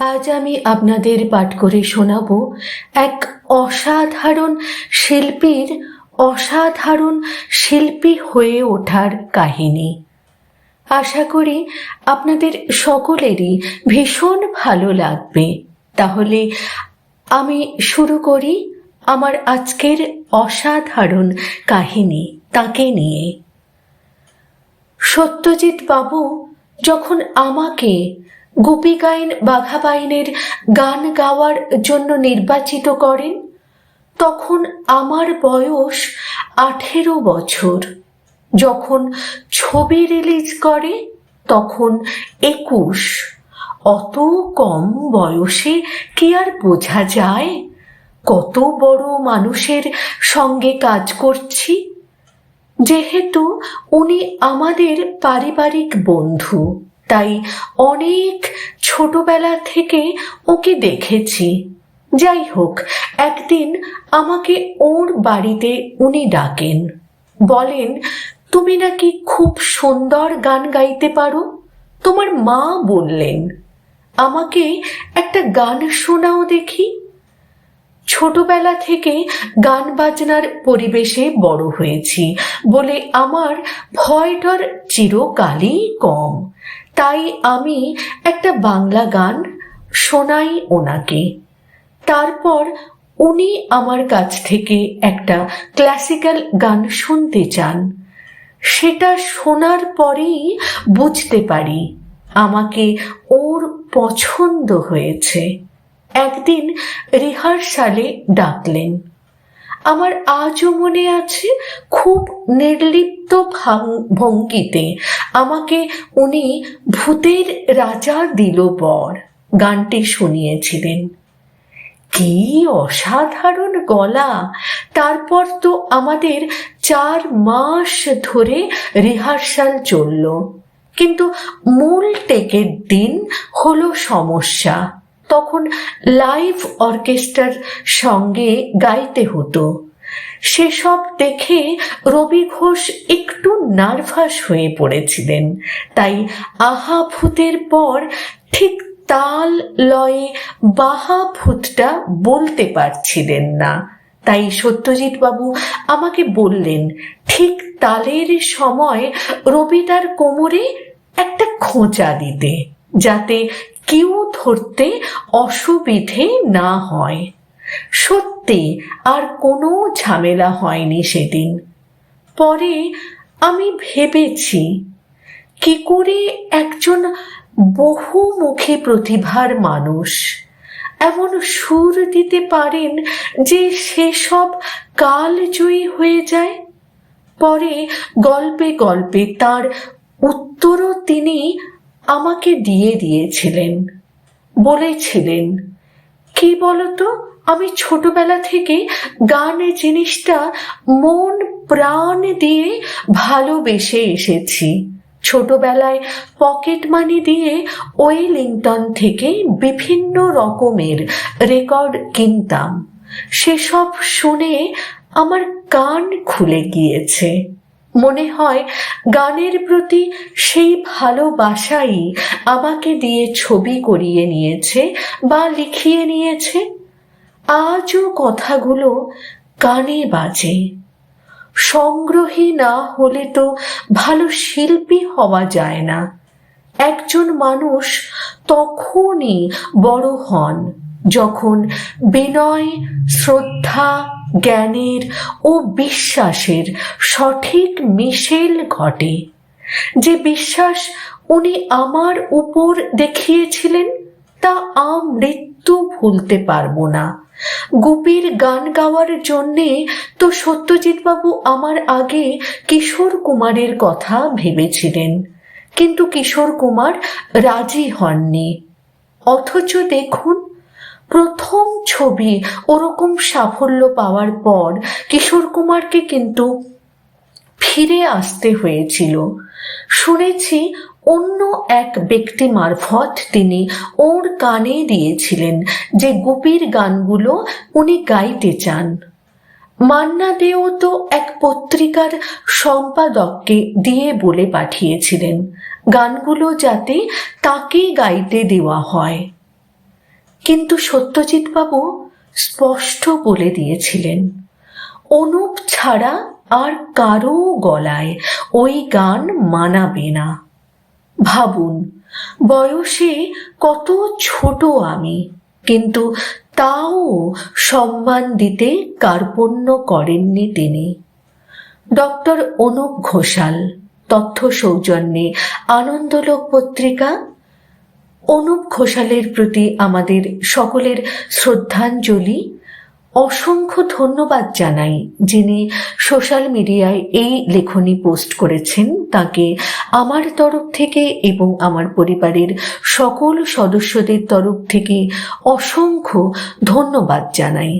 আজ আমি আপনাদের পাঠ করে শোনাব এক অসাধারণ শিল্পীর অসাধারণ শিল্পী হয়ে ওঠার কাহিনী। আশা করি আপনাদের সকলেরই ভীষণ ভালো লাগবে। তাহলে আমি শুরু করি আমার আজকের অসাধারণ কাহিনী তাকে নিয়ে। সত্যজিৎ বাবু যখন আমাকে গোপী গাইন বাঘাবাইনের গান গাওয়ার জন্য নির্বাচিত করেন। তখন আমার বয়স আঠেরো বছর। যখন ছবি রিলিজ করে, তখন একুশ। অত কম বয়সে কি আর বোঝা যায়? কত বড় মানুষের সঙ্গে কাজ করছি? যেহেতু উনি আমাদের পারিবারিক বন্ধু। তাই অনেক ছোটবেলা থেকে ওকে দেখেছি। যাই হোক, একদিন আমাকে ওর বাড়িতে উনি ডাকেন। বলেন, তুমি নাকি খুব সুন্দর গান গাইতে পারো? তোমার মা বললেন, আমাকে একটা গান শোনাও দেখি। ছোটবেলা থেকে গান বাজনার পরিবেশে বড় হয়েছি বলে আমার ভয়টার চিরকালই কম। তাই আমি একটা বাংলা গান শোনাই ওনাকে। তারপর উনি আমার কাছ থেকে একটা ক্লাসিক্যাল গান শুনতে চান। সেটা শোনার পরেই বুঝতে পারি আমাকে ওর পছন্দ হয়েছে। একদিন রিহার্সালে ডাকলেন, আমার আজও মনে আছে খুব নির্লিপ্ত ভঙ্গিতে। আমাকে উনি ভূতের রাজা দিল বর। গানটি শুনিয়েছিলেন। কি অসাধারণ গলা! তারপর তো আমাদের চার মাস ধরে রিহার্সাল চলল। কিন্তু মূল টেকের দিন হলো সমস্যা। তখন লাইভ অর্কেস্ট্রার সঙ্গে গাইতে হতো। সেসব দেখে রবি ঘোষ একটু নার্ভাস হয়ে পড়েছিলেন। তাই আহা ভূতের পর ঠিক তাল লয়ে বাহা ভূতটা বলতে পারছিলেন না। তাই সত্যজিৎ বাবু আমাকে বললেন, ঠিক তালের সময় রবি তার কোমরে একটা খোঁচা দিতে, যাতে কেউ ধরতে অসুবিধে না হয়। সত্যি আর কোনো ঝামেলা হয়নি সেদিন। পরে আমি ভেবেছি, কি করে একজন বহুমুখী প্রতিভার মানুষ এমন সুর দিতে পারেন যে সেসব কালজয়ী হয়ে যায়? পরে গল্পে গল্পে তার উত্তরও তিনি আমাকে দিয়ে দিয়েছিলেন, বলেছিলেন। কি বলতো? আমি ছোটবেলা থেকে গান জিনিসটা মন, প্রাণ দিয়ে ভালোবেসে এসেছি। ছোটবেলায় পকেট মানি দিয়ে ওয়েলিংটন থেকে বিভিন্ন রকমের রেকর্ড কিনতাম। সেসব শুনে আমার কান খুলে গিয়েছে। মনে হয়, গানের প্রতি সেই ভালোবাসাই আমাকে দিয়ে ছবি করিয়ে নিয়েছে বা লিখিয়ে নিয়েছে। আজও কথাগুলো কানে বাজে। সংগ্রহী না হলে তো ভালো শিল্পী হওয়া যায় না। একজন মানুষ তখনই বড় হন, যখন বিনয়, শ্রদ্ধা জ্ঞানের ও বিশ্বাসের সঠিক মিশেল ঘটে। যে বিশ্বাস উনি আমার উপর দেখিয়েছিলেন, তা আমৃত্যু ভুলতে পারব না। গুপির গান গাওয়ার জন্যে তো সত্যজিৎবাবু আমার আগে কিশোর কুমারের কথা ভেবেছিলেন। কিন্তু কিশোর কুমার রাজি হননি। অথচ দেখুন প্রথম ছবি ওরকম সাফল্য পাওয়ার পর কিশোর কুমারকে কিন্তু ফিরে আসতে হয়েছিল। শুনেছি অন্য এক ব্যক্তি মারফত তিনি ওর কানে দিয়েছিলেন যে গুপির গানগুলো উনি গাইতে চান। মান্না দেও তো এক পত্রিকার সম্পাদককে দিয়ে বলে পাঠিয়েছিলেন। গানগুলো যাতে তাকে গাইতে দেওয়া হয়। কিন্তু সত্যজিৎ বাবু স্পষ্ট বলে দিয়েছিলেন, অনুপ ছাড়া আর কারও গলায় ওই গান মানাবে না। ভাবুন, বয়সে কত ছোট আমি, কিন্তু তাও সম্মান দিতে কার্পণ্য করেননি তিনি। ডক্টর অনুপ ঘোষাল তথ্য সৌজন্যে আনন্দলোক পত্রিকা অনুপ ঘোষালের প্রতি আমাদের সকলের শ্রদ্ধাঞ্জলি। অসংখ্য ধন্যবাদ জানাই যিনি সোশ্যাল মিডিয়ায় এই লেখনী পোস্ট করেছেন। তাকে আমার তরফ থেকে এবং আমার পরিবারের সকল সদস্যদের তরফ থেকে অসংখ্য ধন্যবাদ জানাই।